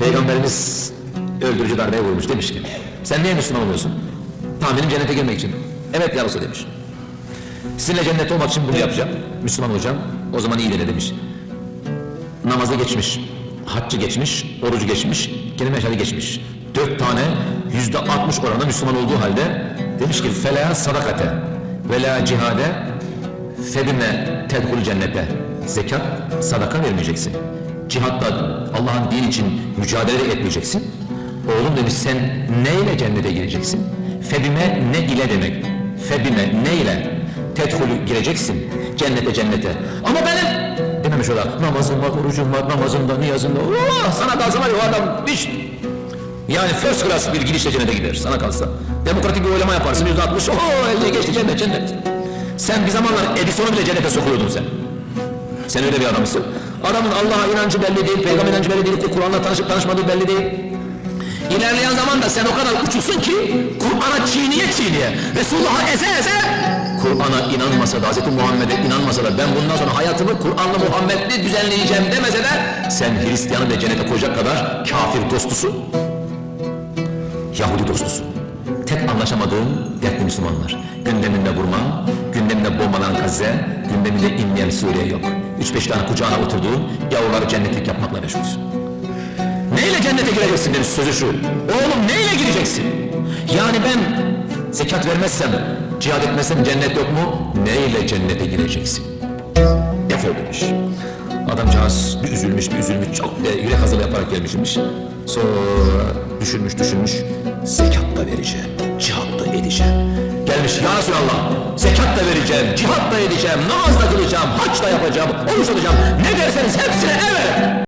Peygamberimiz öldürücü darbeye vurmuş demiş ki sen niye Müslüman oluyorsun? Tahminim cennete girmek için. Evet ya Resulallah demiş. Sizinle cennette olmak için bunu yapacağım. Müslüman olacağım. O zaman iyi de demiş. Namazı geçmiş, haccı geçmiş, orucu geçmiş, kelime şahidi geçmiş. Dört tane yüzde altmış oranında Müslüman olduğu halde demiş ki fela sadakate ve la cihade febime tedhul cennete. Zekat, sadaka vermeyeceksin. Cihatla Allah'ın din için mücadele de etmeyeceksin. Oğlum demiş sen neyle cennete gireceksin? Febime ne ile demek? Febime ne ile? Tedhulü gireceksin cennete cennete. Ama benim dememiş o da namazım var, orucum var, namazımda, niyazımda. Oh, sana kalsa var ya o adam hiç yani first class bir girişle cennete gider sana kalsa. Demokratik bir oylama yaparsın yüzde altmış. Oho elde geçti cennet cennet. Sen bir zamanlar Edison'u bile cennete sokuyordun sen. Sen öyle bir adamsın. Adamın Allah'a inancı belli değil, peygamber inancı belli değil, Kur'an'la tanışıp tanışmadığı belli değil. İlerleyen zamanda sen o kadar uçulsun ki Kur'an'a çiğniye çiğniye, Resulullah'a eze eze Kur'an'a inanmasa da, Hz. Muhammed'e inanmasa da ben bundan sonra hayatımı Kur'an'la Muhammed'li düzenleyeceğim demese de sen Hristiyanı da cennete koyacak kadar kafir dostusun. Yahudi dostusun. Tek anlaşamadığın dertli Müslümanlar. Gündeminde Burma, gündeminde bombalanan Gazze, gündeminde inleyen Suriye yok. Üç beş tane kucağına oturduğun yavruları cennetlik yapmakla meşgulsün. Neyle cennete gireceksin demiş sözü şu. Oğlum neyle gireceksin? Yani ben zekat vermezsem, cihad etmezsem cennet yok mu? Neyle cennete gireceksin? Defol demiş. Adamcağız bir üzülmüş bir üzülmüş çok yürek hazırlı yaparak gelmişmiş. Sonra düşünmüş düşünmüş zekat da vereceğim, cihat da edeceğim. Ya Resulallah zekat da vereceğim, cihat da edeceğim, namaz da kılacağım, haç da yapacağım, oruç tutacağım. Ne derseniz hepsine evet.